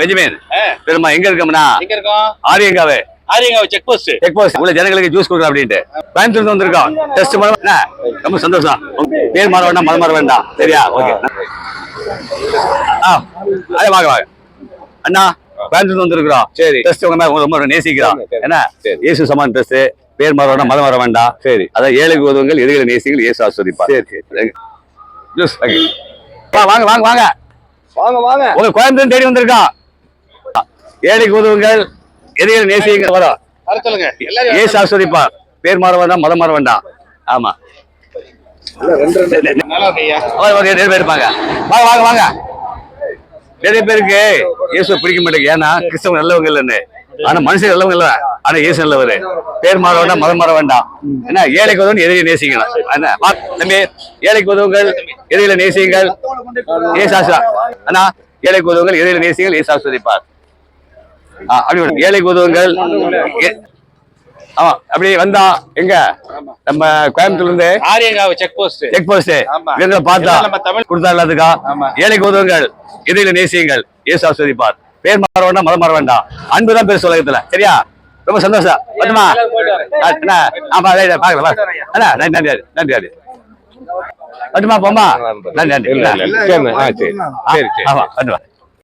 Benjamin. பெருமா எங்க இருக்கோம்னா? எங்க இருக்கோம்? ஆரியங்காவே. Aryankavu check post check post உள்ள ஜனங்களுக்கு ஜூஸ் கொடுக்குறோம் அப்படின்ட்டு. கோயம்புத்தூர்ல வந்திருக்கோம். டெஸ்ட் பண்ண ரொம்ப சந்தோஷம். பேர் மாற வேண்டாம் மதம் மாற வேண்டாம். சரியா? ஓகே. ஆ அதே வாங்க வாங்க. அண்ணா கோயம்புத்தூர் வந்திருக்கிறோம். சரி. டெஸ்ட் உங்க மேல ரொம்ப நேசிக்கிறோம். என்ன. இயேசு சமான் டெஸ்ட் பேர் மாற வேண்டாம் மதம் மாற வேண்டாம். சரி. அதான் ஏழைக்கு உதவுங்கள் எதிரிகளை நேசிங்கள் இயேசு ஆஸ்வதிப்பா சரி சரி. ஜூஸ் வாங்க வாங்க வாங்க. வாங்க வாங்க. உங்க கோயம்புத்தூர் தேடி வந்திருக்கோம் ஏழைக்கு உதவுங்கள் எதிரிகளை நேசிங்கள் வரோம் வர சொல்லுங்க. எல்லாரும் ஏசு ஆஸ்வதிப்பா பேர் மாற வேண்டாம் மதம் மாற வேண்டாம் ஆமா இருப்பாங்க. வாங்க வாங்க வாங்க. நிறைய பேருக்கு இயேசு பிடிக்க மாட்டேங்குது. ஏன்னா கிறிஸ்தவங்க நல்லவங்க இல்லைன்னு. ஆனா மனுஷன் நல்லவங்க இல்ல. ஆனா இயேசு நல்லவரு. பேர் மாற வேண்டாம் மதம் மாற வேண்டாம். என்ன? ஏழைக்கு உதவும் எதிரியை நேசிக்கணும். என்ன? தம்பி ஏழைக்கு உதவுங்கள் எதிரிகளை நேசியுங்கள். ஏசு ஆசா அண்ணா ஏழைக்கு உதவுங்கள் எதிரிகளை நேசியுங்கள். ஏசு ஆஸ்வதிப்பார் ஆ, அப்படி ஏழைக்கு உதவுங்கள். ஆமா அப்படி வந்தா எங்க? நம்ம கோயம்புத்தூர்ல இருந்து Aryankavu check post check post பார்த்தா நம்ம தமிழ் கொடுத்தா எல்லாத்துக்கா. ஏழைக்கு உதவுங்கள் இதில் நேசியுங்கள். இயேசு ஆஸ்வதிப்பார் பேர் மாற வேண்டாம் மதம் மாற வேண்டாம் அன்பு தான் பேர் உலகத்துல சரியா ரொம்ப சந்தோஷம் என்ன ஆமா வா. அண்ணா நன்றி நன்றி நன்றி நன்றி பட்டுமா போமா நன்றி நன்றி ஆமா பட்டுமா